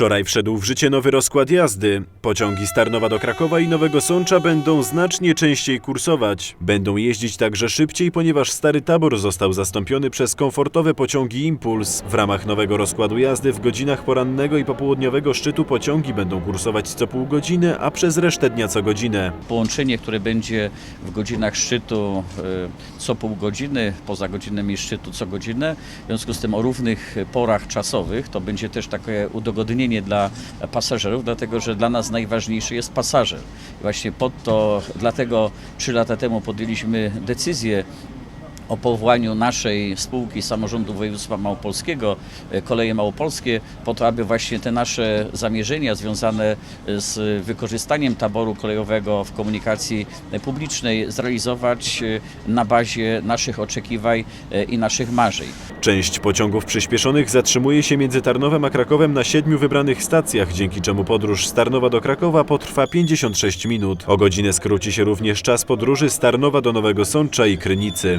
Wczoraj wszedł w życie nowy rozkład jazdy. Pociągi z Tarnowa do Krakowa i Nowego Sącza będą znacznie częściej kursować. Będą jeździć także szybciej, ponieważ Stary Tabor został zastąpiony przez komfortowe pociągi Impuls. W ramach nowego rozkładu jazdy w godzinach porannego i popołudniowego szczytu pociągi będą kursować co pół godziny, a przez resztę dnia co godzinę. Połączenie, które będzie w godzinach szczytu e, co pół godziny, poza godzinami szczytu co godzinę, w związku z tym o równych porach czasowych, to będzie też takie udogodnienie dla pasażerów, dlatego że dla nas najważniejszy jest pasażer. Właśnie pod to, dlatego trzy lata temu podjęliśmy decyzję o powołaniu naszej spółki samorządu województwa małopolskiego, e, Koleje Małopolskie, po to, aby właśnie te nasze zamierzenia związane z wykorzystaniem taboru kolejowego w komunikacji publicznej zrealizować e, na bazie naszych oczekiwań e, i naszych marzeń. Część pociągów przyspieszonych zatrzymuje się między Tarnowem a Krakowem na siedmiu wybranych stacjach, dzięki czemu podróż z Tarnowa do Krakowa potrwa 56 minut. O godzinę skróci się również czas podróży z Tarnowa do Nowego Sącza i Krynicy.